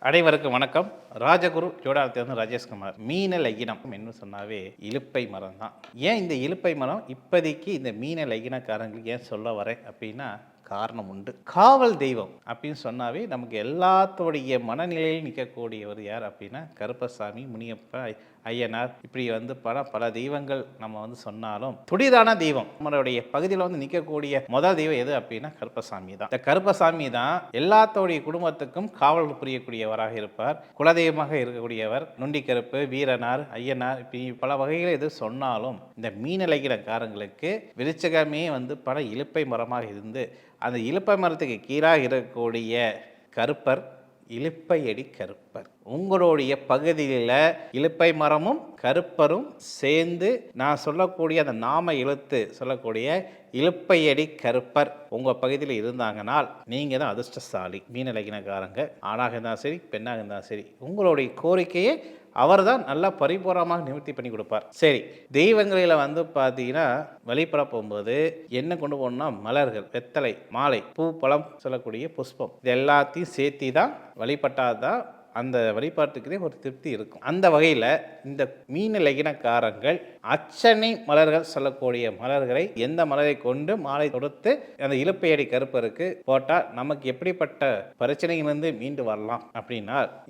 அனைவருக்கும் வணக்கம். ராஜகுரு ஜோடாத்திலிருந்து ராஜேஷ்குமார். மீன லகினம் என்று சொன்னாவே இலுப்பை மரம் தான் ஏன் இந்த இலுப்பை மரம்? இப்போதைக்கு இந்த மீன லகினக்காரங்களுக்கு ஏன் சொல்ல வரேன் அப்படின்னா காரணம் உண்டு காவல் தெய்வம். அப்படின்னு சொன்னாவே நமக்கு எல்லாத்தோடைய மனநிலையில் நிற்கக்கூடியவர் யார் அப்படின்னா கருப்பசாமி முனியப்ப ஐயனார். இப்படி வந்து பல பல தெய்வங்கள் நம்ம வந்து சொன்னாலும் துடிதான தெய்வம். நம்மளுடைய பகுதியில் வந்து நிற்கக்கூடிய முதல் தெய்வம் எது அப்படின்னா கருப்பசாமி தான். இந்த கருப்பசாமி தான் எல்லாத்தோடைய குடும்பத்துக்கும் காவல் புரியக்கூடியவராக இருப்பார். குலதெய்வமாக இருக்கக்கூடியவர் நொண்டி கருப்பு வீரனார் ஐயனார் இப்படி பல வகைகள் எது சொன்னாலும் இந்த மீனலகினக்காரங்களுக்கு விருச்சகமே வந்து பல இலுப்பை மரமாக இருந்து அந்த இலுப்பை மரத்துக்கு கீழாக இருக்கக்கூடிய கருப்பர் இலுப்பையடி கருப்பர். உங்களுடைய பகுதியில் இலுப்பை மரமும் கருப்பரும் சேர்ந்து நான் சொல்லக்கூடிய அந்த நாம இழுத்து சொல்லக்கூடிய இலுப்பையடி கருப்பர் உங்கள் பகுதியில் இருந்தாங்கனால் நீங்கள் தான் அதிர்ஷ்டசாலி. மீனலகினக்காரங்க ஆணாக இருந்தாலும் சரி பெண்ணாக இருந்தாலும் சரி உங்களுடைய கோரிக்கையை அவர் தான் நல்லா பரிபூரமாக நிவர்த்தி பண்ணி கொடுப்பார். சரி தெய்வங்களில் வந்து பார்த்தீங்கன்னா வழிபட போகும்போது என்ன கொண்டு போகணும்னா மலர்கள் வெத்தலை மாலை பூ பழம் சொல்லக்கூடிய புஷ்பம் இது எல்லாத்தையும் சேர்த்தி தான் வழிபட்டால் தான் அந்த வழிபாட்டுக்குதே ஒரு திருப்தி இருக்கும். அந்த வகையில் இந்த மீன லகினக்காரங்கள் அச்சனை மலர்கள் சொல்லக்கூடிய மலர்களை எந்த மலரை கொண்டு மாலை தொடுத்து அந்த இலுப்பையடி கருப்பருக்கு போட்டால் நமக்கு எப்படிப்பட்ட பிரச்சனையிலிருந்து மீண்டு வரலாம் அப்படின்னா